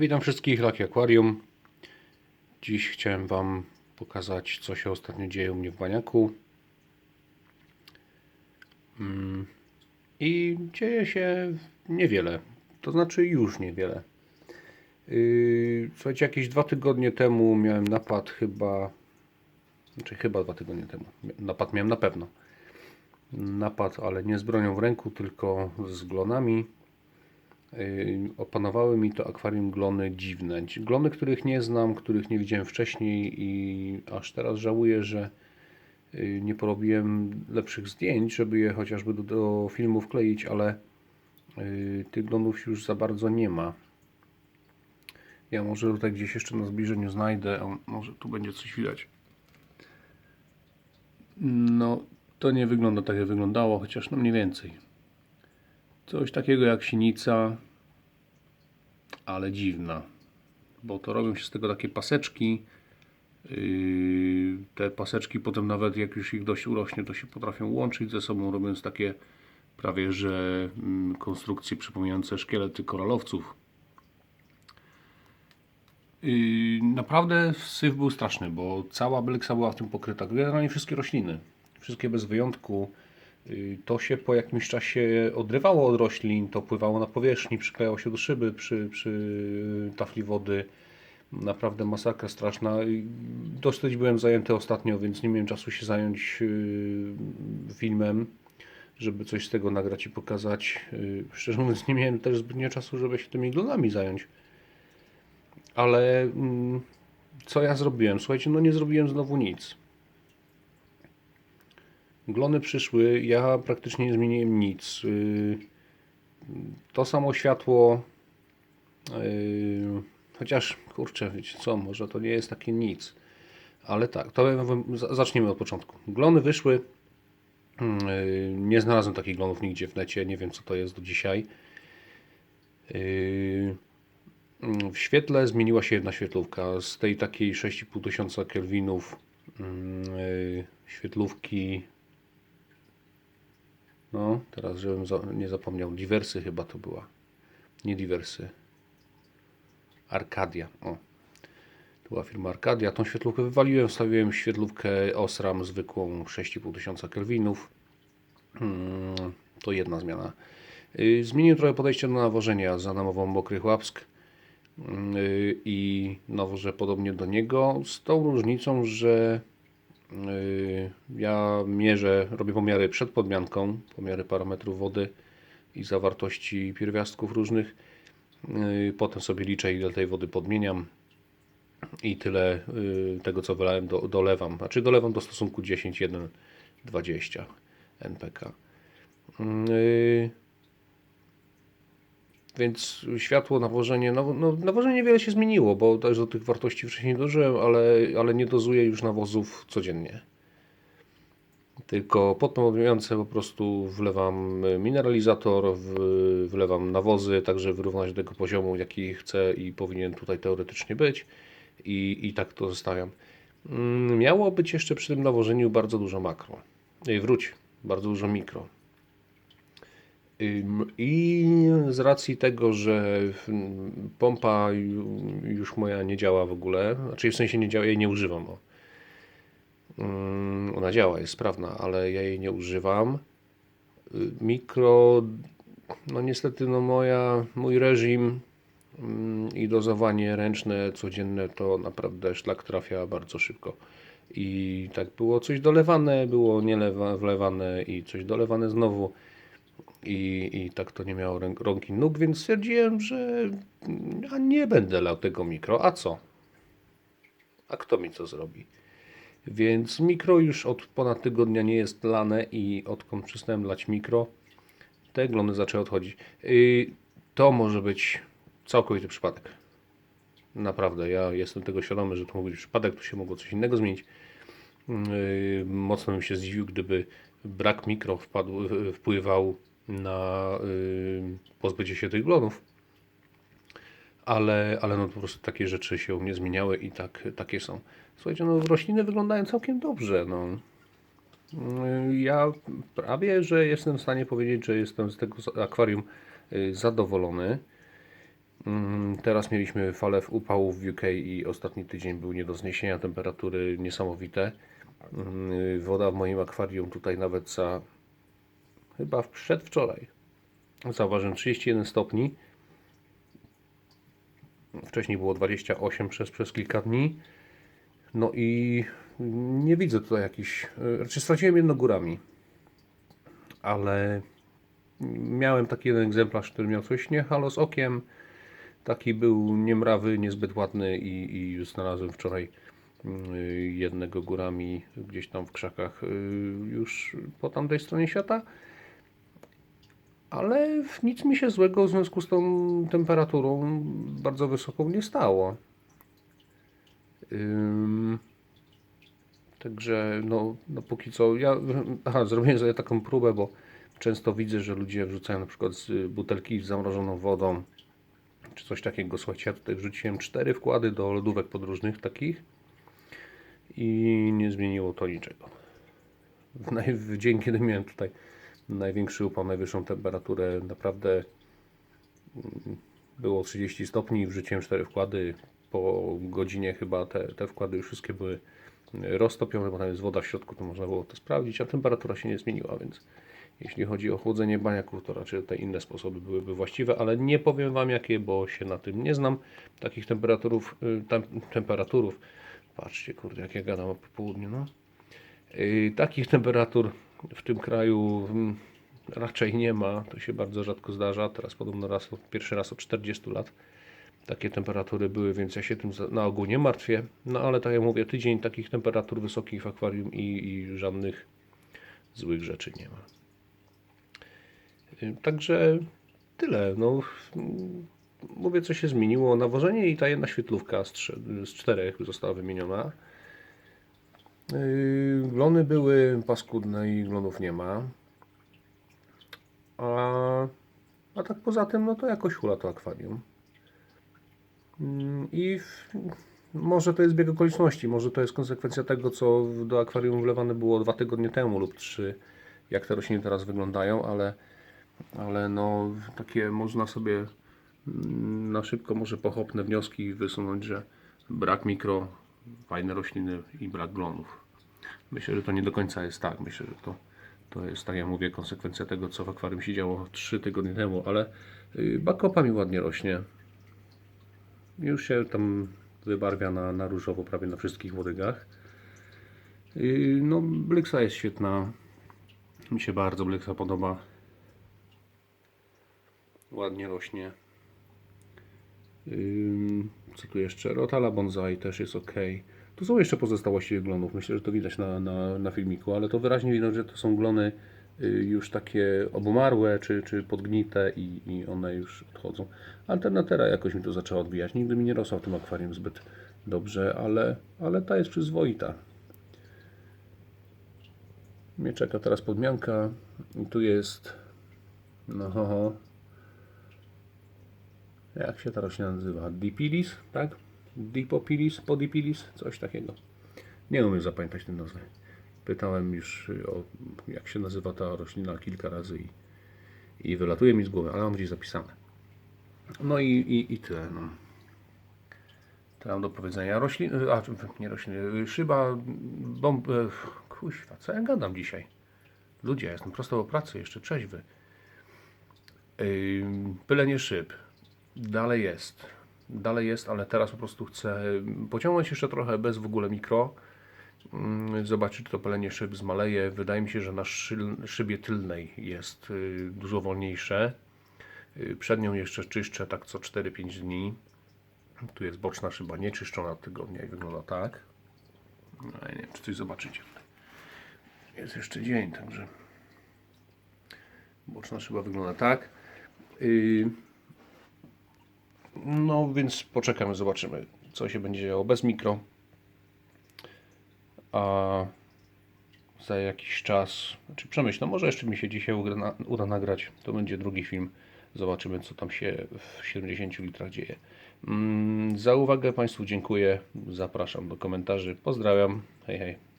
Witam wszystkich, Laki Aquarium. Dziś chciałem Wam pokazać, co się ostatnio dzieje u mnie w baniaku. Mm, I dzieje się niewiele. To znaczy już niewiele. Yy, Słuchajcie, jakieś dwa tygodnie temu miałem napad chyba... Znaczy chyba dwa tygodnie temu. Napad miałem na pewno. Napad, ale nie z bronią w ręku, tylko z glonami. Opanowały mi to akwarium glony dziwne. Glony, których nie znam, których nie widziałem wcześniej i aż teraz żałuję, że yy, nie porobiłem lepszych zdjęć, żeby je chociażby do, do filmu wkleić, ale yy, tych glonów już za bardzo nie ma. Ja może tutaj gdzieś jeszcze na zbliżeniu znajdę, o, może tu będzie coś widać. No, to nie wygląda tak jak wyglądało, chociaż no mniej więcej. Coś takiego jak sinica, ale dziwna. Bo to robią się z tego takie paseczki. Yy, te paseczki potem nawet jak już ich dość urośnie, to się potrafią łączyć ze sobą, robiąc takie prawie że mm, konstrukcje przypominające szkielety koralowców. Yy, naprawdę syf był straszny, bo cała beleksa była w tym pokryta. Generalnie wszystkie rośliny, wszystkie bez wyjątku. Yy, To się po jakimś czasie odrywało od roślin, to pływało na powierzchni, przyklejało się do szyby przy, przy tafli wody. Naprawdę masakra straszna. I Dosyć byłem zajęty ostatnio, więc nie miałem czasu się zająć yy, filmem, żeby coś z tego nagrać i pokazać. Szczerze mówiąc, nie miałem też zbytnio czasu, żeby się tymi glonami zająć. Ale mm, co ja zrobiłem? Słuchajcie, no nie zrobiłem znowu nic. Glony przyszły, ja praktycznie nie zmieniłem nic. Yy, To samo światło, yy, chociaż kurczę, wiecie co, może to nie jest takie nic. Ale tak, to zacznijmy od początku. Glony wyszły. Yy, Nie znalazłem takich glonów nigdzie w necie, nie wiem co to jest do dzisiaj. W świetle zmieniła się jedna świetlówka. Z tej takiej 6,5 tysiąca kelwinów mm, świetlówki. No, teraz żebym za, nie zapomniał. Diversy chyba to była. Nie diversy. Arcadia. O. To była firma Arcadia. Tą świetlówkę wywaliłem, wstawiłem świetlówkę Osram zwykłą 6,5 tysiąca kelwinów. Mm, To jedna zmiana. Yy, Zmieniłem trochę podejście do nawożenia za namową Mokry Chłapsk yy, i nawożę podobnie do niego z tą różnicą, że ja mierzę, robię pomiary przed podmianką, pomiary parametrów wody i zawartości pierwiastków różnych. Yy, Potem sobie liczę ile tej wody podmieniam i tyle yy, tego co wylałem do, dolewam. Znaczy dolewam do stosunku 10, 1, 20 NPK. Więc światło, nawożenie, no, no, nawożenie niewiele się zmieniło, bo też do tych wartości wcześniej dożyłem, ale, ale nie dozuję już nawozów codziennie. Tylko podpomagające po prostu wlewam mineralizator, wlewam nawozy, tak żeby wyrównać do tego poziomu, jaki chcę i powinien tutaj teoretycznie być. I, i tak to zostawiam. Mm, Miało być jeszcze przy tym nawożeniu bardzo dużo makro. Ej, wróć, bardzo dużo mikro. I z racji tego, że pompa ju- już moja nie działa w ogóle, znaczy w sensie nie działa, jej nie używam. O. Ona działa, jest sprawna, ale ja jej nie używam. Mikro, no niestety, no moja, mój reżim i dozowanie ręczne, codzienne to naprawdę szlak trafia bardzo szybko. I tak było coś dolewane, było nie lewa- wlewane i coś dolewane znowu i, i tak to nie miało ręk, rąk i nóg, więc stwierdziłem, że ja nie będę lał tego mikro. A co? A kto mi co zrobi? Więc mikro już od ponad tygodnia nie jest lane i odkąd przestałem lać mikro, te glony zaczęły odchodzić. Yy, to może być całkowity przypadek. Naprawdę, ja jestem tego świadomy, że to mógł być przypadek, tu się mogło coś innego zmienić. Yy, mocno bym się zdziwił, gdyby brak mikro wpadł, wpływał na yy, pozbycie się tych glonów. Ale, ale no po prostu takie rzeczy się u mnie zmieniały i tak, takie są. Słuchajcie, no rośliny wyglądają całkiem dobrze. No. Yy, Ja prawie, że jestem w stanie powiedzieć, że jestem z tego akwarium yy, zadowolony. Mm, Teraz mieliśmy falę w upałów w UK i ostatni tydzień był nie do zniesienia, temperatury niesamowite. Mm, Woda w moim akwarium tutaj nawet za chyba w- przedwczoraj zauważyłem 31 stopni. Wcześniej było 28 przez, przez kilka dni. No i nie widzę tutaj jakichś. e, Raczej straciłem jedno górami, ale miałem taki jeden egzemplarz, który miał coś nie halo z okiem. Taki był niemrawy, niezbyt ładny i, i znalazłem wczoraj mm, jednego górami gdzieś tam w krzakach y, już po tamtej stronie świata. Ale nic mi się złego w związku z tą temperaturą bardzo wysoką nie stało. Ym, Także no, no póki co ja aha, zrobiłem sobie taką próbę, bo często widzę, że ludzie wrzucają na przykład z butelki z zamrożoną wodą czy coś takiego. Słuchajcie, ja tutaj wrzuciłem cztery wkłady do lodówek podróżnych takich i nie zmieniło to niczego. W, dzień, kiedy miałem tutaj największy upał, najwyższą temperaturę, naprawdę mm, było 30 stopni, wrzuciłem cztery wkłady. Po godzinie chyba te, te wkłady już wszystkie były roztopione, bo tam jest woda w środku, to można było to sprawdzić, a temperatura się nie zmieniła, więc jeśli chodzi o chłodzenie baniaków, to raczej te inne sposoby byłyby właściwe, ale nie powiem Wam jakie, bo się na tym nie znam. Takich temperaturów, y, tem, temperaturów, patrzcie kurde jak ja gadam o południu, no. Yy, takich temperatur w tym kraju mm, raczej nie ma, to się bardzo rzadko zdarza. Teraz podobno raz, pierwszy raz od 40 lat takie temperatury były, więc ja się tym na ogół nie martwię. No ale tak jak mówię, tydzień takich temperatur wysokich w akwarium i, i żadnych złych rzeczy nie ma. Y, Także tyle. No, mówię, co się zmieniło. Nawożenie i ta jedna świetlówka z, z czterech została wymieniona. Yy, Glony były paskudne i glonów nie ma. A, a tak poza tym, no to jakoś hula to akwarium. Mm, I w, może to jest bieg okoliczności, może to jest konsekwencja tego, co do akwarium wlewane było dwa tygodnie temu lub trzy, jak te rośliny teraz wyglądają, ale, ale no takie można sobie mm, na szybko może pochopne wnioski wysunąć, że brak mikro, fajne rośliny i brak glonów. Myślę, że to nie do końca jest tak. Myślę, że to, to jest, tak jak mówię, konsekwencja tego, co w akwarium się działo 3 tygodnie temu, ale yy, bakopa mi ładnie rośnie. Już się tam wybarwia na, na różowo prawie na wszystkich wodygach. Yy, No, Blyksa jest świetna. Mi się bardzo Blyksa podoba. Ładnie rośnie. Co tu jeszcze? Rotala Bonsai też jest ok. Tu są jeszcze pozostałości glonów. Myślę, że to widać na, na, na filmiku, ale to wyraźnie widać, że to są glony y, już takie obumarłe czy, czy podgnite i, i one już odchodzą. Alternatera jakoś mi to zaczęła odbijać. Nigdy mi nie rosła w tym akwarium zbyt dobrze, ale, ale ta jest przyzwoita. Mnie czeka teraz podmianka. I tu jest. No, ho, ho. Jak się ta roślina nazywa? Dipilis, tak? Dipopilis, podipilis, coś takiego. Nie umiem zapamiętać tej nazwy. Pytałem już y, o jak się nazywa ta roślina kilka razy i, i wylatuje mi z głowy, ale mam gdzieś zapisane. No i, i, i tyle. No. To mam do powiedzenia. Rośliny, a nie rośliny, szyba, bomb, e, kuźwa, co ja gadam dzisiaj? Ludzie, ja jestem prosto po pracy, jeszcze trzeźwy. Pylenie szyb. Dalej jest. Dalej jest, ale teraz po prostu chcę pociągnąć jeszcze trochę bez w ogóle mikro. Mm, Zobaczyć, czy to palenie szyb zmaleje. Wydaje mi się, że na szybie tylnej jest y, dużo wolniejsze. Y, Przednią jeszcze czyszczę tak co 4-5 dni. Tu jest boczna szyba nieczyszczona od tygodnia i wygląda tak. No, nie wiem, czy coś zobaczycie. Jest jeszcze dzień, także boczna szyba wygląda tak. Y, no więc poczekamy, zobaczymy, co się będzie działo bez mikro. A za jakiś czas, znaczy przemyślę, może jeszcze mi się dzisiaj uda, uda nagrać, to będzie drugi film. Zobaczymy, co tam się w 70 litrach dzieje. Mm, Za uwagę Państwu dziękuję. Zapraszam do komentarzy. Pozdrawiam. Hej, hej.